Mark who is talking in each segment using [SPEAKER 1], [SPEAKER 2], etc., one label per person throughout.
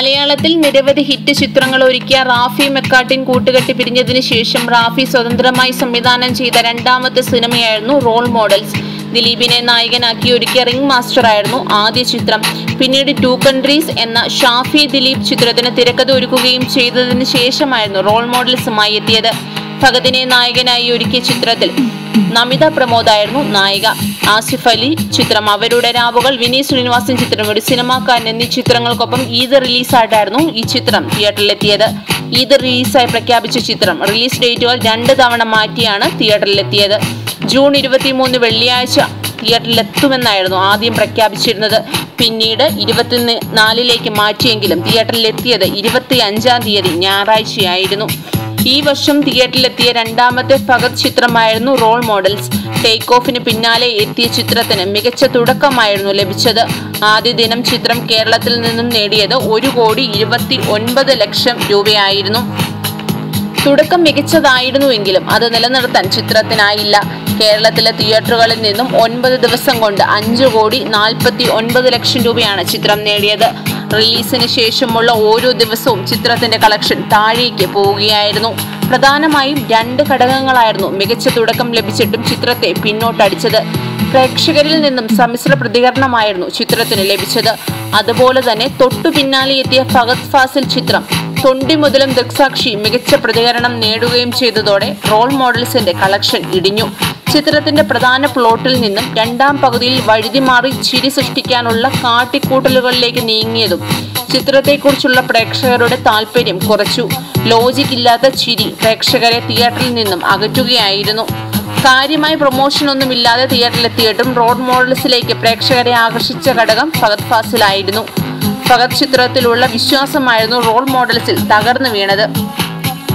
[SPEAKER 1] മലയാളത്തിൽ നിരവധി ഹിറ്റ് ചിത്രങ്ങൾ ഒരുക്കിയ റാഫി മെക്കാട്ടിൻ കൂട്ടുകെട്ടി പിരിഞ്ഞതിന് ശേഷം റാഫി സ്വതന്ത്രമായി സംവിധാനം ചെയ്ത രണ്ടാമത്തെ സിനിമയായിരുന്നു റോൾ മോഡൽസ്. ദിലീപിനെ നായകനാക്കി ഒരുക്കിയ റിംഗ് മാസ്റ്റർ ആയിരുന്നു ആദ്യ ചിത്രം. പിന്നീട് ടു കൺട്രീസ് എന്ന ഷാഫി ദിലീപ് ചിത്രത്തിന് തിരക്കഥ ഒരുക്കുകയും ചെയ്തതിന് ശേഷമായിരുന്നു റോൾ മോഡൽസുമായി എത്തിയത്. ഭഗതിനെ നായകനായി ഒരുക്കിയ ചിത്രത്തിൽ നമിത പ്രമോദായിരുന്നു നായിക. ആസിഫ് അലി ചിത്രം. അവരുടെ രാവുകൾ വിനീത് ശ്രീനിവാസൻ ചിത്രം. ഒരു സിനിമാക്കാരൻ എന്നീ ചിത്രങ്ങൾക്കൊപ്പം ഈദ് റിലീസായിട്ടായിരുന്നു ഈ ചിത്രം തിയേറ്ററിലെത്തിയത്. ഈദ് റിലീസായി പ്രഖ്യാപിച്ച ചിത്രം റിലീസ് ഡേറ്റുകൾ രണ്ട് തവണ മാറ്റിയാണ് തിയേറ്ററിലെത്തിയത്. ജൂൺ ഇരുപത്തിമൂന്ന് വെള്ളിയാഴ്ച തിയേറ്ററിലെത്തുമെന്നായിരുന്നു ആദ്യം പ്രഖ്യാപിച്ചിരുന്നത്. പിന്നീട് ഇരുപത്തി നാലിലേക്ക് മാറ്റിയെങ്കിലും തിയേറ്ററിലെത്തിയത് ഇരുപത്തി അഞ്ചാം തീയതി ഞായറാഴ്ചയായിരുന്നു. ഈ വർഷം തിയേറ്ററിലെത്തിയ രണ്ടാമത്തെ ഭഗത് ചിത്രമായിരുന്നു റോൾ മോഡൽസ്. ടേക്ക് ഓഫിന് പിന്നാലെ എത്തിയ ചിത്രത്തിന് മികച്ച തുടക്കമായിരുന്നു ലഭിച്ചത്. ആദ്യ ദിനം ചിത്രം കേരളത്തിൽ നിന്നും നേടിയത് ഒരു കോടി ഇരുപത്തി ഒൻപത് ലക്ഷം രൂപയായിരുന്നു. തുടക്കം മികച്ചതായിരുന്നുവെങ്കിലും അത് നിലനിർത്താൻ ചിത്രത്തിനായില്ല. കേരളത്തിലെ തിയേറ്ററുകളിൽ നിന്നും ഒൻപത് ദിവസം കൊണ്ട് അഞ്ച് കോടി നാൽപ്പത്തി ഒൻപത് ലക്ഷം രൂപയാണ് ചിത്രം നേടിയത്. റിലീസിന് ശേഷമുള്ള ഓരോ ദിവസവും ചിത്രത്തിന്റെ കളക്ഷൻ താഴേക്ക് പോവുകയായിരുന്നു. പ്രധാനമായും രണ്ട് ഘടകങ്ങളായിരുന്നു മികച്ച തുടക്കം ലഭിച്ചിട്ടും ചിത്രത്തെ പിന്നോട്ടടിച്ചത്. പ്രേക്ഷകരിൽ നിന്നും സമ്മിശ്ര പ്രതികരണമായിരുന്നു ചിത്രത്തിന് ലഭിച്ചത്. അതുപോലെ തന്നെ തൊട്ടു പിന്നാലെ എത്തിയ ഫഗത് ഫാസിൽ ചിത്രം. തൊണ്ടി മുതലും ദൃക്സാക്ഷി മികച്ച പ്രതികരണം നേടുകയും ചെയ്തതോടെ റോൾ മോഡൽസിന്റെ കളക്ഷൻ ഇടിഞ്ഞു. ചിത്രത്തിന്റെ പ്രധാന പ്ലോട്ടിൽ നിന്നും രണ്ടാം പകുതിയിൽ വഴുതി മാറി ചിരി സൃഷ്ടിക്കാനുള്ള കാട്ടിക്കൂട്ടലുകളിലേക്ക് നീങ്ങിയതും ചിത്രത്തെക്കുറിച്ചുള്ള പ്രേക്ഷകരുടെ താല്പര്യം കുറച്ചു. ലോജിക് ഇല്ലാത്ത ചിരി പ്രേക്ഷകരെ തിയേറ്ററിൽ നിന്നും അകറ്റുകയായിരുന്നു. കാര്യമായ പ്രൊമോഷൻ ഒന്നുമില്ലാതെ തിയേറ്ററിലെത്തിയിട്ടും റോഡ് മോഡൽസിലേക്ക് പ്രേക്ഷകരെ ആകർഷിച്ച ഘടകം ഫഗത് ഫാസിലായിരുന്നു. ഫഗത് ചിത്രത്തിലുള്ള വിശ്വാസമായിരുന്നു റോൾ മോഡൽസിൽ തകർന്നു വീണത്.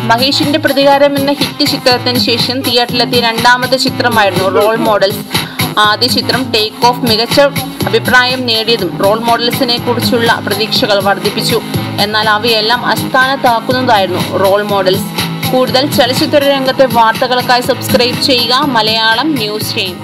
[SPEAKER 1] മഹേഷിന്റെ പ്രതികാരം എന്ന ഹിറ്റ് ചിത്രത്തിന് ശേഷം തിയേറ്ററിലെത്തിയ രണ്ടാമത്തെ ചിത്രമായിരുന്നു റോൾ മോഡൽസ്. ആദ്യ ചിത്രം ടേക്ക് ഓഫ് മികച്ച അഭിപ്രായം നേടിയതും റോൾ മോഡൽസിനെ കുറിച്ചുള്ള പ്രതീക്ഷകൾ വർദ്ധിപ്പിച്ചു. എന്നാൽ അവയെല്ലാം അസ്ഥാനത്താക്കുന്നതായിരുന്നു റോൾ മോഡൽസ്. കൂടുതൽ ചലച്ചിത്ര രംഗത്തെ വാർത്തകൾക്കായി സബ്സ്ക്രൈബ് ചെയ്യുക മലയാളം ന്യൂസ് ചെയിൻ